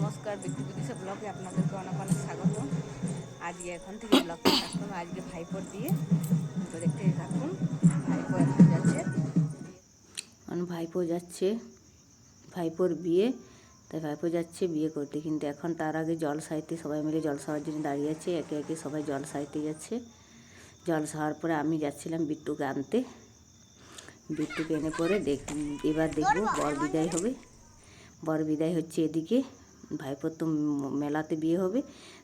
নমস্কার বিদ্যুৎ বিদিশা ব্লগে আপনাদেরকে অনেক অনেক স্বাগত। আজকে এখন থেকে স্টার্ট করব। আজকে ভাইপোর দিয়ে তো দেখতে থাকুন, ভাইপো এখন যাচ্ছে। কারণ ভাইপো যাচ্ছে, ভাইপোর বিয়ে। তাই ভাইপো যাচ্ছে বিয়ে করতে। কিন্তু এখন তার আগে জল সাইতে সবাই মিলে জল সাওয়ার জন্য দাঁড়িয়ে আছে। একে একে সবাই জল সাইতে যাচ্ছে। জল সাওয়ার পরে আমি যাচ্ছিলাম বিট্টুকে আনতে। বিট্টুকে এনে পরে দেখ এবার দেখব বর বিদায় হবে। বর বিদায় হচ্ছে এদিকে। ভাইপোর তো মেলাতে বিয়ে হবে,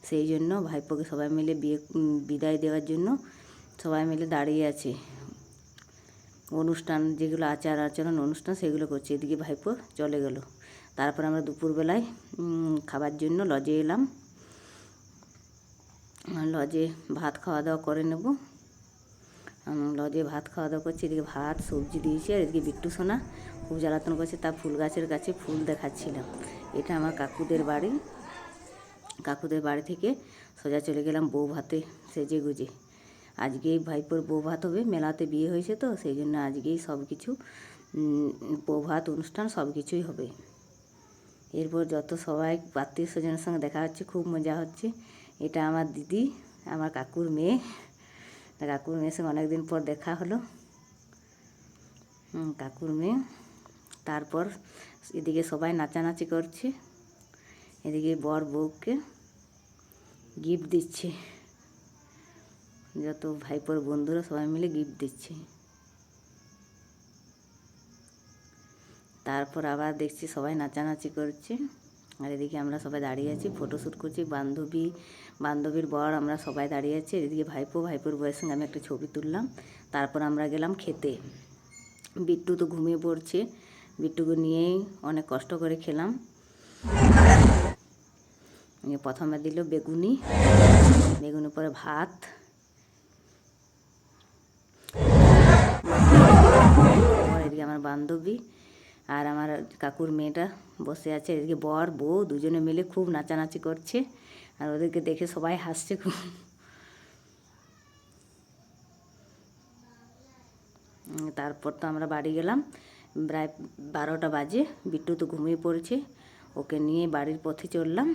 সেই জন্য ভাইপোকে সবাই মিলে বিয়ে বিদায় দেওয়ার জন্য সবাই মিলে দাঁড়িয়ে আছে। অনুষ্ঠান যেগুলো আচার আচরণ অনুষ্ঠান সেগুলো করছে, এদিকে ভাইপো চলে গেল। তারপর আমরা দুপুরবেলায় খাবার জন্য লজে এলাম। লজে ভাত খাওয়া দাওয়া করে নেব। লজে ভাত খাওয়া দাওয়া করছি, এদিকে ভাত, সবজি দিয়েছি আর এদিকে বিট্টু সোনা খুব জ্বালাতন করছে, তা ফুল গাছের কাছে ফুল দেখাচ্ছিলাম। এটা আমার কাকুদের বাড়ি। কাকুদের বাড়ি থেকে সোজা চলে গেলাম বউ ভাতে সেজে গুজে। আজকেই ভাইপোর বউ ভাত হবে, মেলাতে বিয়ে হয়েছে তো, সেই জন্য আজকেই সব কিছু বউ ভাত অনুষ্ঠান সব কিছুই হবে। এরপর যত সবাই আত্মীয় স্বজনের সঙ্গে দেখা হচ্ছে, খুব মজা হচ্ছে। এটা আমার দিদি, আমার কাকুর মেয়ে। কাকুর মেয়ের সঙ্গে অনেকদিন পর দেখা হলো। কাকুর মেয়ে। তারপর এদিকে সবাই নাচানাচি করছে। এদিকে বর বউকে গিফট দিচ্ছে। যত ভাইপোর বন্ধুরা সবাই মিলে গিফট দিচ্ছে। তারপর আবার দেখছি সবাই নাচানাচি করছে। আর এদিকে আমরা সবাই দাঁড়িয়ে আছি ফটোশ্যুট করছি। বান্ধবী, বান্ধবীর বর, আমরা সবাই দাঁড়িয়ে আছি। এদিকে ভাইপো, ভাইপোর বয়ের সঙ্গে আমি একটা ছবি তুললাম। তারপর আমরা গেলাম খেতে। বিট্টু তো ঘুমিয়ে পড়ছে। বিট্টুকে নিয়েই অনেক কষ্ট করে খেলাম। প্রথমে দিল বেগুনি বেগুনি পরে ভাত। এদিকে আমার বান্ধবী আর আমার কাকুর মেয়েটা বসে আছে, এদিকে বর, বউ দুজনে মিলে খুব নাচানাচি করছে আর ওদেরকে দেখে সবাই হাসছে খুব। তারপর তো আমরা বাড়ি গেলাম। প্রায় বারোটা বাজে বিট্টু তো ঘুমিয়ে পড়েছে। ওকে নিয়ে বাড়ির পথে চললাম।